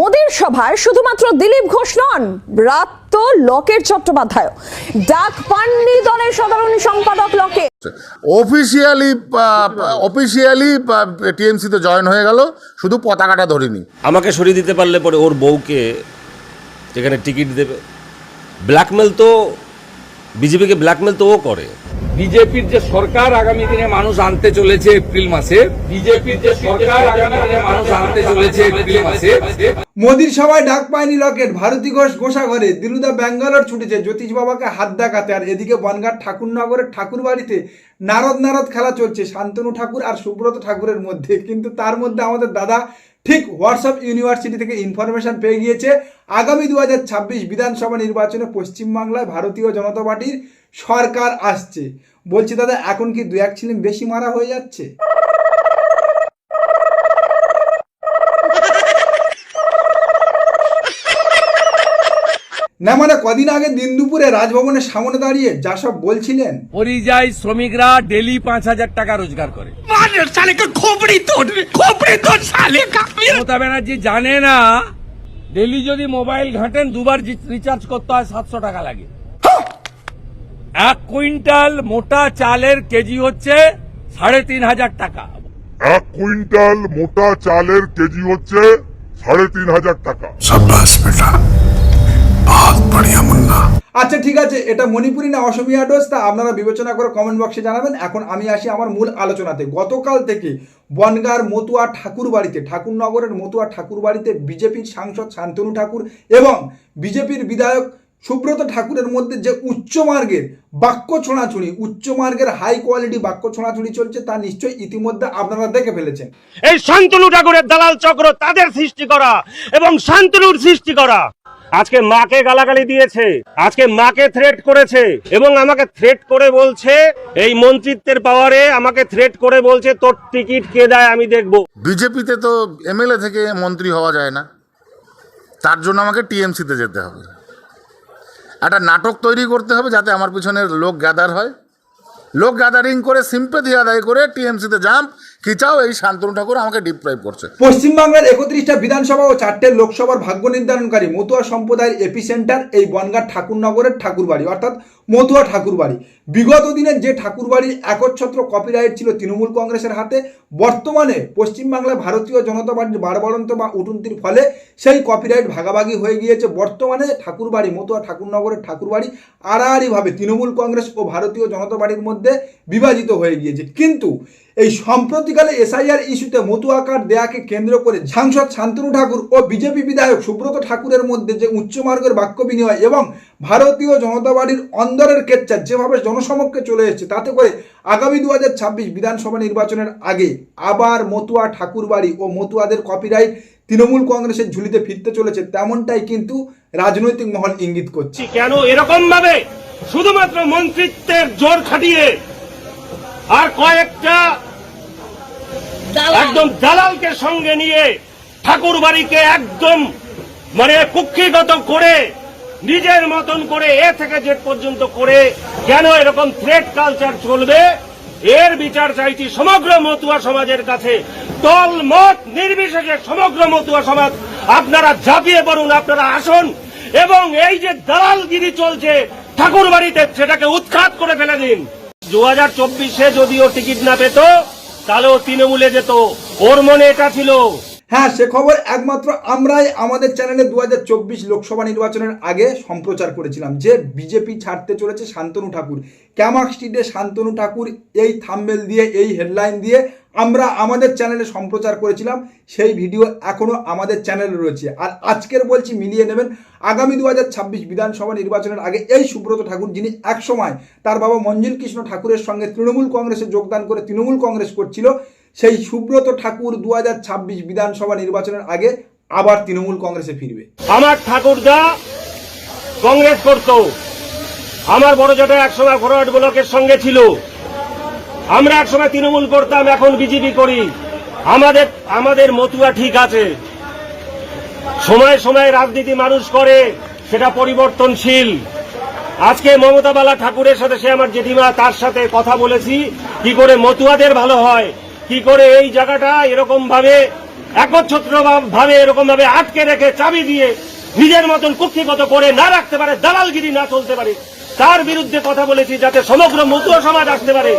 মোদীর সভায় শুধুমাত্র দিলীপ ঘোষ নন রাত তো লকেট চট্টোপাধ্যায় ডাক পাননি দলের সাধারণ সম্পাদক লকে অফিসিয়ালি অফিসিয়ালি টিএমসিতে জয়েন হয়ে গেল শুধু পতাকাটা ধরিনি। আমাকে সরিয়ে দিতে পারলে পরে ওর বউকে যেখানে টিকিট দেবে। ব্ল্যাকমেল তো বিজেপিকে ব্ল্যাকমেল তো ও করে। বিজেপির যে সরকার আগামী দিনে মানুষ আনতে চলেছে এপ্রিল মাসে, বিজেপির যে সরকার আগামী দিনে মানুষ আনতে চলেছে এপ্রিল মাসে। মোদির সভায় ডাক পায়নি লকেট ভারতী ঘোষ গোসা ঘরে দিলুদা ব্যাঙ্গালোর ছুটেছে, জ্যোতিষ বাবাকে হাত দেখাতে, আর এদিকে বনগাঁ ঠাকুরনগরের ঠাকুর বাড়িতে নারদ নারদ খেলা চলছে, শান্তনু ঠাকুর আর সুব্রত ঠাকুরের মধ্যে। কিন্তু তার মধ্যে আমাদের দাদা ঠিক হোয়াটসঅ্যাপ ইউনিভার্সিটি থেকে ইনফরমেশন পেয়ে গিয়েছে, আগামী দু হাজার ছাব্বিশ বিধানসভা নির্বাচনে পশ্চিমবাংলায় ভারতীয় জনতা পার্টির সরকার আসছে। বলছি দাদা এখন কি দু এক ছিলেন বেশি মারা হয়ে যাচ্ছে? না মানে কদিন আগে দিন দুপুরে রাজভবনের সামনে দাঁড়িয়ে যা সব বলছিলেন? পরিযায়ী শ্রমিকরা ডেলি পাঁচ হাজার টাকা রোজগার করে। মমতা ব্যানার্জি জানে না ডেলি যদি মোবাইল ঘাটেন দুবার রিচার্জ করতে হয় সাতশো টাকা লাগে। কুইন্টাল মোটা চালের কেজি হচ্ছে সাড়ে তিন হাজার টাকা। এক কুইন্টাল মোটা চালের কেজি হচ্ছে সাড়ে তিন হাজার টাকা। আচ্ছা ঠিক আছে এটা মণিপুরি না অসমিয়া ডোজ তা আপনারা বিবেচনা করে কমেন্ট বক্সে জানাবেন। এখন আমি আসি আমার মূল আলোচনাতে। গতকাল থেকে বনগার মতুয়া ঠাকুর বাড়িতে ঠাকুরনগরের মতুয়া ঠাকুর বাড়িতে বিজেপির সাংসদ শান্তনু ঠাকুর এবং বিজেপির বিধায়ক সুব্রত ঠাকুরের মধ্যে যে উচ্চ মার্গের বাক্য ছোঁড়াছুড়ি উচ্চ মার্গের হাই কোয়ালিটি বাক্য ছোঁড়াছুড়ি চলছে তা নিশ্চয়ই ইতিমধ্যে আপনারা দেখে ফেলেছেন। এই শান্তনু ঠাকুরের দালাল চক্র তাদের সৃষ্টি করা এবং শান্তনুর সৃষ্টি করা। আজকে মাকে গালাগালি দিয়েছে আজকে মাকে থ্রেট করেছে এবং আমাকে থ্রেট করে বলছে এই মন্ত্রিত্বের পাওয়ারে আমাকে থ্রেট করে বলছে তোর টিকিট কে দেয় আমি দেখব। বিজেপিতে তো এমএলএ থেকে মন্ত্রী হওয়া যায় না। তার জন্য আমাকে টিএমসিতে যেতে হবে। একটা নাটক তৈরি করতে হবে যাতে আমার পিছনের লোক গ্যাদার হয়। লোক গ্যাদারিং করে সিম্পেথি আদায় করে টিএমসিতে জাম্প খিচাও এই শান্তনু ঠাকুর আমাকে ডিপ্রাইভ করছে। পশ্চিমবাংলার একত্রিশটা বিধানসভা ও চারটে লোকসভার ভাগ্য নির্ধারণকারী মতুয়া সম্প্রদায়ের এপিসেন্টার এই বনগাঁ ঠাকুরনগরের ঠাকুরবাড়ি, অর্থাৎ মতুয়া ঠাকুরবাড়ি। বিগত দিনের যে ঠাকুরবাড়ির একচ্ছত্র কপিরাইট ছিল তৃণমূল কংগ্রেসের হাতে, বর্তমানে পশ্চিমবাংলায় ভারতীয় জনতা পার্টির বাড়বাড়ন্ত বা উটুন্তির ফলে সেই কপিরাইট ভাগাভাগি হয়ে গিয়েছে। বর্তমানে ঠাকুরবাড়ি, মতুয়া ঠাকুরনগরের ঠাকুরবাড়ি আড়াআড়িভাবে তৃণমূল কংগ্রেস ও ভারতীয় জনতা পার্টির মধ্যে বিভাজিত হয়ে গিয়েছে। কিন্তু এই সম্প্রতিকালে এসআইআর ইস্যুতে মতুয়া কার্ড দেয়াকে কেন্দ্র করে সাংসদ শান্তনু ঠাকুর ও বিজেপি বিধায়ক সুব্রত ঠাকুরের মধ্যে যে উচ্চমার্গের বাক্য বিনিময় এবং ভারতীয় জনতা পার্টির অন্দরের কেচ্চা যেভাবে জনসমক্ষে চলে এসেছে, তাতে করে আগামী দু বিধানসভা নির্বাচনের আগে আবার মতুয়া ঠাকুরবাড়ি ও মতুয়াদের কপিরাইট তৃণমূল কংগ্রেসের ঝুলিতে ফিরতে চলেছে, তেমনটাই কিন্তু রাজনৈতিক মহল ইঙ্গিত করছে। কেন এরকম ভাবে শুধুমাত্র মন্ত্রিত্বের জোর খাটিয়ে আর কয়েকটা একদম দালালকে সঙ্গে নিয়ে ঠাকুর বাড়িকে একদম মানে কুক্ষিগত করে নিজের মতন করে এ থেকে জেট পর্যন্ত করে কেন এরকম থ্রেড কালচার চলবে? এর বিচার চাইছি সমগ্র মতুয়া সমাজের কাছে। দল মত নির্বিশেষে সমগ্র মতুয়া সমাজ আপনারা ঝাঁপিয়ে পড়ুন আপনারা আসুন এবং এই যে দালালগিরি চলছে ঠাকুর বাড়িতে সেটাকে উৎখাত করে ফেলে দিন। দু হাজার চব্বিশে যদিও টিকিট না পেত, তাহলেও তৃণমূলে যেত। ওর মনে এটা ছিল। হ্যাঁ সে খবর একমাত্র আমরাই আমাদের চ্যানেলে দু হাজার চব্বিশ লোকসভা নির্বাচনের আগে সম্প্রচার করেছিলাম, যে বিজেপি ছাড়তে চলেছে শান্তনু ঠাকুর। ক্যামাক স্ট্রিটে শান্তনু ঠাকুর এই থাম্বেল দিয়ে, এই হেডলাইন দিয়ে আমরা আমাদের চ্যানেলে সম্প্রচার করেছিলাম, সেই ভিডিও এখনও আমাদের চ্যানেলে রয়েছে। আর আজকের বলছি মিলিয়ে নেবেন, আগামী দু হাজার ছাব্বিশ বিধানসভা নির্বাচনের আগে এই সুব্রত ঠাকুর যিনি একসময় তার বাবা মঞ্জুল কৃষ্ণ ঠাকুরের সঙ্গে তৃণমূল কংগ্রেসে যোগদান করে তৃণমূল কংগ্রেস করছিল, সেই সুব্রত ঠাকুর দু হাজার ছাব্বিশ বিধানসভা নির্বাচনের আগে আবার তৃণমূল কংগ্রেসে ফিরবে। আমার ঠাকুরদা, কংগ্রেস করত আমার বড় জটা একসময় ফরওয়ার্ড ব্লকের সঙ্গে ছিল। আমরা একসময় তৃণমূল করতাম, এখন বিজেপি করি। আমাদের আমাদের মতুয়া ঠিক আছে। সময় সময় রাজনীতি মানুষ করে, সেটা পরিবর্তনশীল। আজকে মমতা বালা ঠাকুরের সাথে সে আমার জেঠিমা, তার সাথে কথা বলেছি। কি করে মতুয়াদের ভালো হয়? কি করে এই জায়গাটা এরকম ভাবে একচ্ছত্র ভাবে এরকম ভাবে আটকে রেখে চাবি দিয়ে নিজের মতন কুক্ষিগত করে না রাখতে পারে, দালালগিরি না চলতে পারে? তার বিরুদ্ধে কথা বলেছি যাতে সমগ্র মতুয়া সমাজ আসতে পারে।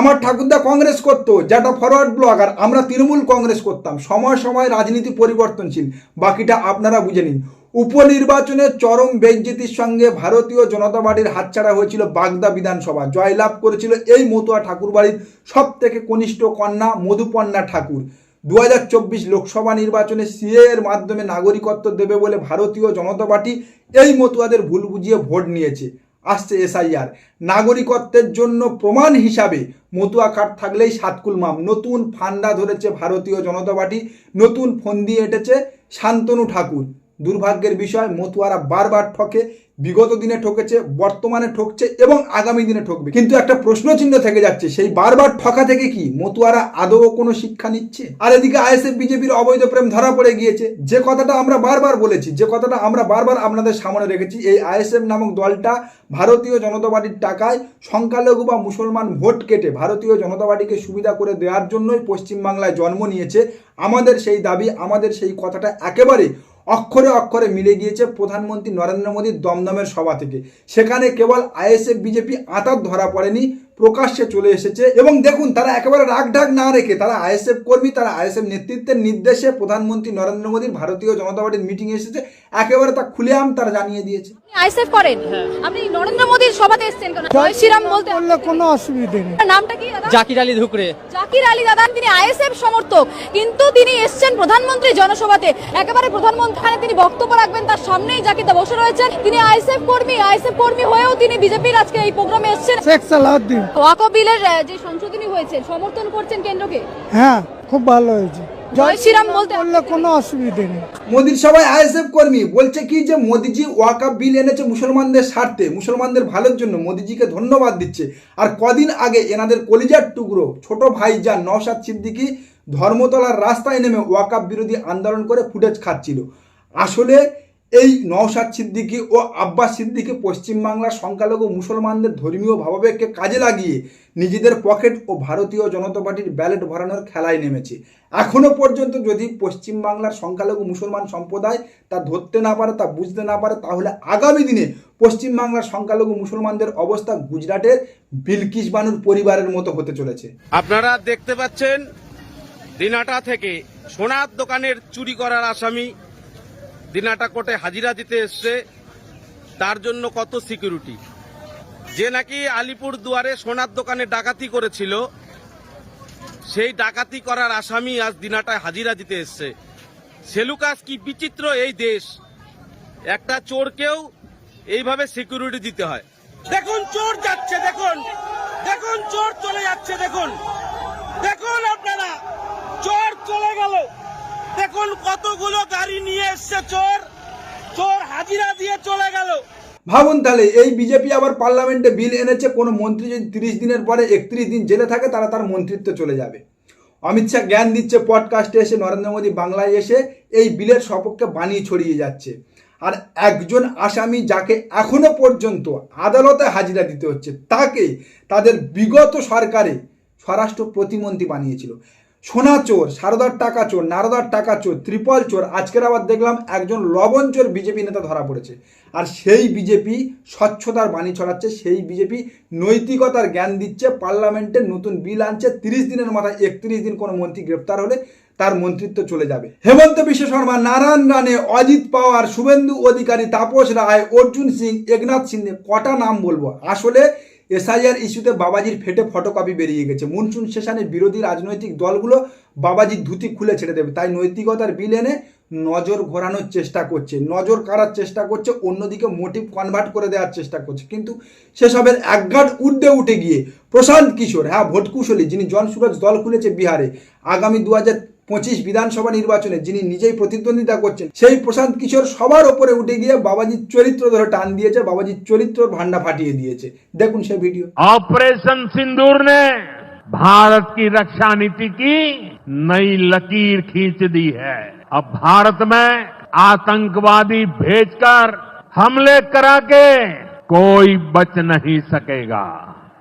আমার ঠাকুরদা কংগ্রেস করতো, যেটা ফরওয়ার্ড ব্লক আর আমরা তৃণমূল কংগ্রেস করতাম। সময় সময় রাজনীতি পরিবর্তনশীল। বাকিটা আপনারা বুঝে নিন। উপনির্বাচনে চরম বেজ্জিতির সঙ্গে ভারতীয় জনতা পার্টির হাতছাড়া হয়েছিল বাগদা বিধানসভা। জয়লাভ করেছিল এই মতুয়া ঠাকুর বাড়ির সব থেকে কনিষ্ঠ কন্যা মধুপন্না ঠাকুর। দু হাজার চব্বিশ লোকসভা নির্বাচনে সিএর এর মাধ্যমে নাগরিকত্ব দেবে বলে ভারতীয় জনতা পার্টি এই মতুয়াদের ভুল বুঝিয়ে ভোট নিয়েছে, আসছে এসআইআর। নাগরিকত্বের জন্য প্রমাণ হিসাবে মতুয়া কার্ড থাকলেই সাতকুল মাম নতুন ফান্ডা ধরেছে ভারতীয় জনতা পার্টি, নতুন ফন্দি এঁটেছে শান্তনু ঠাকুর। দুর্ভাগ্যের বিষয়, মতুয়ারা বারবার ঠকে, বিগত দিনে ঠকেছে, বর্তমানে ঠকছে এবং আগামী দিনে ঠকবে। কিন্তু একটা প্রশ্ন চিহ্ন থেকে যাচ্ছে, সেই বারবার ঠকা থেকে কি মতুয়ারা আদৌ কোনো শিক্ষা নিচ্ছে? আর এদিকে আইএসএফ, বিজেপির অবৈধ প্রেম ধরা পড়ে গিয়েছে। যে কথাটা আমরা বারবার বলেছি, যে কথাটা আমরা বারবার আপনাদের সামনে রেখেছি, এই আইএসএফ নামক দলটা ভারতীয় জনতা পার্টির টাকায় সংখ্যালঘু বা মুসলমান ভোট কেটে ভারতীয় জনতা পার্টিকে সুবিধা করে দেওয়ার জন্যই পশ্চিমবাংলায় জন্ম নিয়েছে। আমাদের সেই দাবি, আমাদের সেই কথাটা একেবারে অক্ষরে অক্ষরে মিলে গিয়েছে প্রধানমন্ত্রী নরেন্দ্র মোদীর দমদমের সভা থেকে। সেখানে কেবল আইএসএফ, বিজেপি আতাত ধরা পড়েনি প্রকাশ্যে চলে এসেছে এবং দেখুন তারা একেবারে রাগ ঢাক না রেখে তারা আইএসএফ কর্মী তারা আইএসএফ নেতৃত্বের নির্দেশে প্রধানমন্ত্রী নরেন্দ্র মোদীর ভারতীয় জনতা পার্টির মিটিংয়ে এসেছে। একেবারে তা খুলেআম তারা জানিয়ে দিয়েছে। আইসেফ করেন? আপনি নরেন্দ্র মোদীর সভাতে এসেছেন কেন? জয় শ্রীরাম বলতে করলে কোনো অসুবিধে নেই। নামটা কি দাদা? জাকির আলী ধুকরে জাকির আলী দাদা তিনি আইএসএফ সমর্থক। কিন্তু তিনি এসেছেন প্রধানমন্ত্রী জনসভাতে। একেবারে প্রধানমন্ত্রী তিনি বক্তব্য রাখবেন তার সামনেই জাকির দা বসে রয়েছেন। তিনি আইএসএফ কর্মী আইএসএফ কর্মী হয়েও তিনি বিজেপির আজকে এই প্রোগ্রামে এসেছেন। শেখ সালাউদ্দিন। ওয়াকফ বিলের যে সংশোধনী হয়েছে সমর্থন করছেন কেন্দ্রকে? হ্যাঁ খুব ভালো হয়েছে। জয় শ্রীরাম বলতে করলে কোনো অসুবিধে নেই। মোদির সভায় আইএসএফ কর্মী বলছে কি যে মোদিজি ওয়াকাপ বিল এনেছে মুসলমানদের স্বার্থে মুসলমানদের ভালোর জন্য মোদিজিকে ধন্যবাদ দিচ্ছে। আর কদিন আগে এনাদের কলিজার টুকরো ছোট ভাই যা নওশাদ সিদ্দিকি ধর্মতলার রাস্তায় নেমে ওয়াকাপ বিরোধী আন্দোলন করে ফুটেজ খাচ্ছিল। আসলে এই নওশাদ সিদ্দিকি ও আব্বাস সিদ্দিকি পশ্চিমবাংলার সংখ্যালঘু মুসলমানদের ধর্মীয় ভাবাবেগকে কাজে লাগিয়ে নিজেদের পকেট ও ভারতীয় জনতা পার্টির ব্যালেট ভরানোর খেলায় নেমেছে। এখনও পর্যন্ত যদি পশ্চিমবাংলার সংখ্যালঘু মুসলমান সম্প্রদায় তা ধরতে না পারে, তা বুঝতে না পারে, তাহলে আগামী দিনে পশ্চিমবাংলার সংখ্যালঘু মুসলমানদের অবস্থা গুজরাটের বিলকিস বানুর পরিবারের মতো হতে চলেছে। আপনারা দেখতে পাচ্ছেন, দিনাটা থেকে সোনার দোকানের চুরি করার আসামি দিনাটা কোর্টে হাজিরা দিতে এসছে, তার জন্য কত সিকিউরিটি? যে নাকি আলিপুর দুয়ারে সোনার দোকানে ডাকাতি করেছিল, সেই ডাকাতি করার আসামি আজ দিনাটায় হাজিরা দিতে এসছে। সেলুকাস কি বিচিত্র এই দেশ। একটা চোরকেও এইভাবে সিকিউরিটি দিতে হয়। দেখুন, চোর যাচ্ছে, দেখুন। দেখুন, চোর চলে যাচ্ছে, দেখুন। দেখুন আপনারা, চোর চলে গেল। কতগুলো গাড়ি নিয়ে এসছে? চোর। চোর হাজিরা দিয়ে চলে গেল। ভাবুন তাহলে, এই বিজেপি আবার পার্লামেন্টে বিল এনেছে, কোনো মন্ত্রী যদি তিরিশ দিনের পরে একত্রিশ দিন জেলে থাকে তারা তার মন্ত্রিত্ব চলে যাবে। অমিত শাহ জ্ঞান দিচ্ছে পডকাস্টে এসে নরেন্দ্র মোদী বাংলায় এসে এই বিলের সপক্ষে বানিয়ে ছড়িয়ে যাচ্ছে। আর একজন আসামি যাকে এখনও পর্যন্ত আদালতে হাজিরা দিতে হচ্ছে তাকে তাদের বিগত সরকারে স্বরাষ্ট্র প্রতিমন্ত্রী বানিয়েছিল। সোনা চোর, সারদার টাকা চোর, নারদার টাকা চোর, ত্রিপল চোর, আজকের আবার দেখলাম একজন লবণ চোর বিজেপি নেতা ধরা পড়েছে। আর সেই বিজেপি স্বচ্ছতার বাণী ছড়াচ্ছে, সেই বিজেপি নৈতিকতার জ্ঞান দিচ্ছে, পার্লামেন্টে নতুন বিল আনছে, তিরিশ দিনের মাথায় একত্রিশ দিন কোনো মন্ত্রী গ্রেপ্তার হলে তার মন্ত্রিত্ব চলে যাবে। হেমন্ত বিশ্ব শর্মা, নারায়ণ রানে অজিত পাওয়ার, শুভেন্দু অধিকারী, তাপস রায়, অর্জুন সিং, একনাথ সিন্ধে, কটা নাম বলব? আসলে এসআইআর ইস্যুতে বাবাজির ফেটে ফটোকপি বেরিয়ে গেছে। মনসুন সেশনের বিরোধী রাজনৈতিক দলগুলো বাবাজির ধুতি খুলে ছেড়ে দেবে। তাই নৈতিকতার বিল এনে নজর ঘোরানোর চেষ্টা করছে। নজর কাড়ার চেষ্টা করছে, অন্যদিকে মোটিভ কনভার্ট করে দেওয়ার চেষ্টা করছে। কিন্তু সেসবের একঘাট উর্ধে উঠে গিয়ে প্রশান্ত কিশোর হ্যাঁ ভোটকুশলী, যিনি জন সুরজ দল খুলেছে বিহারে, আগামী দু হাজার পঁচিশ বিধানসভা নির্বাচনে যিনি নিজেই প্রতিদ্বন্দ্বিতা করছেন সেই প্রশান্ত কিশোর সবার ওপরে উঠে গিয়ে বাবাজির চরিত্র ধরে টান দিয়েছে বাবাজির চরিত্র ভান্ডা ফাটিয়ে দিয়েছে দেখুন সেই ভিডিও ऑपरेशन सिंदूर ने भारत की रक्षा नीति की नई लकीर खींच दी है अब भारत में आतंकवादी भेजकर हमले करा के कोई बच नहीं सकेगा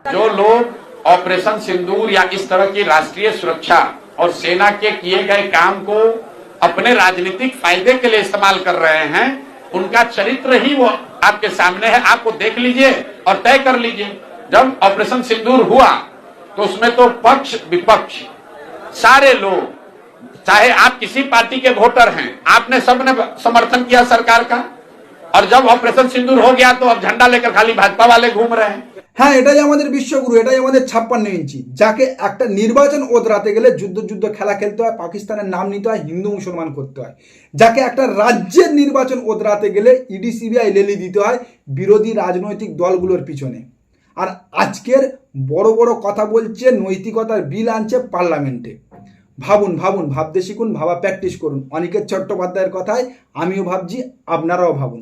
जो लोग ऑपरेशन सिंदूर या इस तरह की राष्ट्रीय सुरक्षा और सेना के किए गए काम को अपने राजनीतिक फ़ायदे के लिए इस्तेमाल कर रहे हैं, उनका चरित्र ही वो आपके सामने है। आपको देख लीजिए और तय कर लीजिए। जब ऑपरेशन सिंदूर हुआ तो उसमें तो पक्ष विपक्ष, सारे लोग, चाहे आप किसी पार्टी के वोटर हैं, आपने सबने समर्थन किया सरकार का? আর জব অপারেশন সিন্দুর হো গিয়া তো আব ঝান্ডা লেকার খালি ভাজপা वाले ঘুম রহে হ্যাঁ এটাই আমাদের বিশ্বগুরু, এটাই আমাদের ছাপ্পান্ন ইঞ্চি। যাকে একটা নির্বাচন ওদরাতে গেলে যুদ্ধ যুদ্ধ খেলা খেলতে হয়, পাকিস্তানের নাম নিতে হয়, হিন্দু মুসলমান করতে হয়। যাকে একটা রাজ্যের নির্বাচন ওদরাতে গেলে ইডি, সিবিআই লেলি দিতে হয় বিরোধী রাজনৈতিক দলগুলোর পিছনে। আর আজকের বড় বড় কথা বলছে, নৈতিকতার বিল আনছে পার্লামেন্টে। ভাবুন ভাবুন, ভাবতে শিখুন, ভাবা প্র্যাকটিস করুন। অনিকেত চট্টোপাধ্যায়ের কথায়, আমিও ভাবছি, আপনারাও ভাবুন।